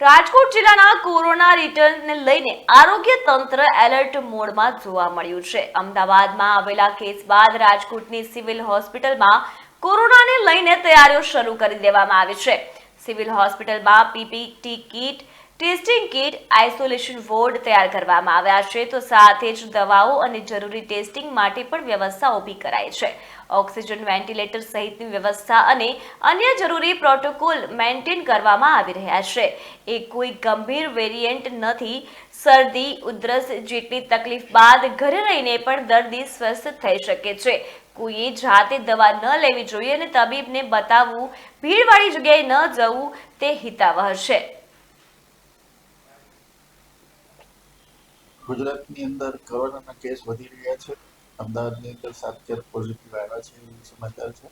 રાજકોટ જિલ્લાના કોરોના રિટર્નને લઈને આરોગ્ય તંત્ર એલર્ટ મોડમાં જોવા મળ્યું છે. અમદાવાદમાં આવેલા કેસ બાદ રાજકોટની સિવિલ હોસ્પિટલમાં કોરોનાને લઈને તૈયારીઓ શરૂ કરી દેવામાં આવી છે. સિવિલ હોસ્પિટલમાં PPT kit testing kit isolation ward તૈયાર કરવામાં આવ્યા છે. તો સાથે જ દવાઓ અને જરૂરી ટેસ્ટિંગ માટે પણ વ્યવસ્થા ઊભી કરાઈ છે. ઓક્સિજન વેન્ટિલેટર સહિતની વ્યવસ્થા અને અન્ય જરૂરી પ્રોટોકોલ મેન્ટેન કરવામાં આવી રહ્યા છે. એ કોઈ ગંભીર વેરિયન્ટ નથી. શરદી, ઉધરસ જેટલી તકલીફ બાદ ઘરે રહીને પણ દર્દી સ્વસ્થ થઈ શકે છે. કોઈએ જાતે દવા ન લેવી જોઈએ અને તબીબને બતાવવું, ભીડવાળી જગ્યાએ ન જવું તે હિતાવહ છે. ગુજરાતની અંદર કોરોનાના કેસ વધી રહ્યા છે. અમદાવાદની અંદર સાત કેસ પોઝિટિવ આવ્યા છે એવું સમાચાર છે.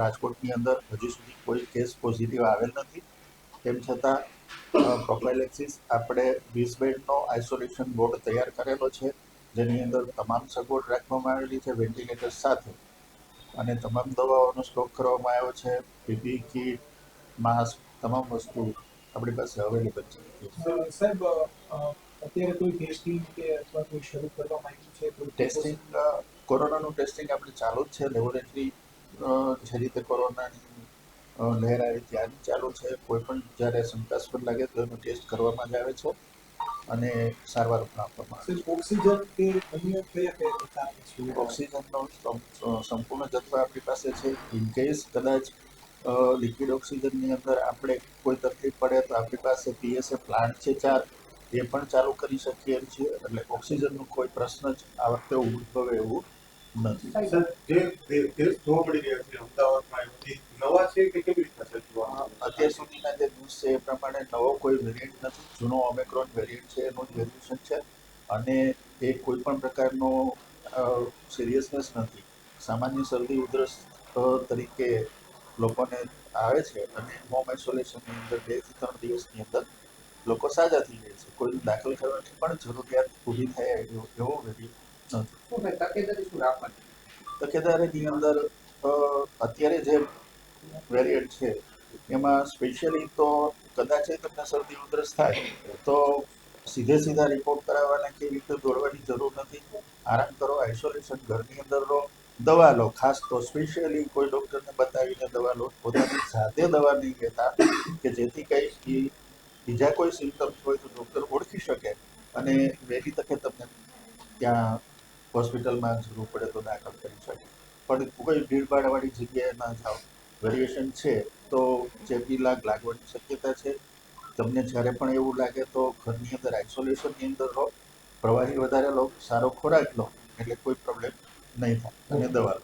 રાજકોટની અંદર હજુ સુધી કોઈ કેસ પોઝિટિવ આવેલ નથી. તેમ છતાં પ્રોફાઇલેક્સિસ આપણે વીસ બેડનો આઇસોલેશન બોર્ડ તૈયાર કરેલો છે, જેની અંદર તમામ સગવડ રાખવામાં આવેલી છે વેન્ટિલેટર સાથે. અને તમામ દવાઓનો સ્ટોક કરવામાં આવ્યો છે, પીપી કીટ, માસ્ક, તમામ વસ્તુ આપણી પાસે અવેલેબલ છે. સાહેબ અત્યારે કોઈ ટેસ્ટિંગ કે અથવા કોઈ શરૂ કરવામાં આવ્યું છે કોઈ ટેસ્ટિંગ કોરોનાનું ટેસ્ટિંગ આપણે ચાલુ જ છે. લેબોરેટરી જે રીતે કોરોનાની લહેર આવી ત્યાંની ચાલુ છે. કોઈ પણ જ્યારે શંકાસ્પદ લાગે તો એનો ટેસ્ટ કરવામાં જ આવે છે અને સારવાર પણ આપવામાં આવે છે. ઓક્સિજન કે અન્ય કયા કયા પ્રકારની છે? ઓક્સિજનનો સંપૂર્ણ જથ્થો આપણી પાસે છે. ઇન કેસ કદાચ લિક્વિડ ઓક્સિજનની અંદર આપણે કોઈ તકલીફ પડે તો આપણી પાસે પીએસએ પ્લાન્ટ છે ચાર. એ પણ ચાલુ કરી શકીએ એમ છીએ. એટલે ઓક્સિજનનો કોઈ પ્રશ્ન જ આ વખતે ઉદ્ભવે એવું નથી. અત્યાર સુધીના જે ન્યૂઝ છે એ પ્રમાણે નવો કોઈ વેરિયન્ટ નથી. જૂનો ઓમેક્રોન વેરિયન્ટ છે એનું જ વેરિએશન છે. અને એ કોઈ પણ પ્રકારનો સિરિયસનેસ નથી. સામાન્ય શરદી ઉધરસ તરીકે લોકોને આવે છે. અને હોમ આઇસોલેશનની અંદર બેથી ત્રણ દિવસની અંદર લોકો સાજા થઈ જાય છે. કોઈ દાખલ કરવાની પણ જરૂરિયાત પૂરી થાય એવો વેરિયન્ટ નથી. તકેદારીની અંદર અત્યારે જે વેરિયન્ટ છે એમાં સ્પેશિયલી તો કદાચ તમને શરદી ઉધરસ થાય તો સીધે સીધા રિપોર્ટ કરાવવાના કેવી રીતે દોડવાની જરૂર નથી. આરામ કરો આઇસોલેશન ઘરની અંદર રહો દવા લો. ખાસ તો સ્પેશિયલી કોઈ ડૉક્ટરને બતાવીને દવા લો. પોતાની સાથે દવા નહીં લેતા કે જેથી કંઈ બીજા કોઈ સિમ્ટમ્સ હોય તો ડૉક્ટર ઓળખી શકે અને વહેલી તકે તમને ત્યાં હોસ્પિટલમાં જરૂર પડે તો દાખલ કરી શકે. પણ કોઈ ભીડભાડવાળી જગ્યાએ ના જાઓ વેરિએશન છે, તો ચેપી લાગ લાગવાની શક્યતા છે. તમને જ્યારે પણ એવું લાગે તો ઘરની અંદર આઇસોલેશનની અંદર રહો. પ્રવાહી વધારે લો, સારો ખોરાક લો, એટલે કોઈ પ્રોબ્લેમ નહીં થાય અને દવા લો.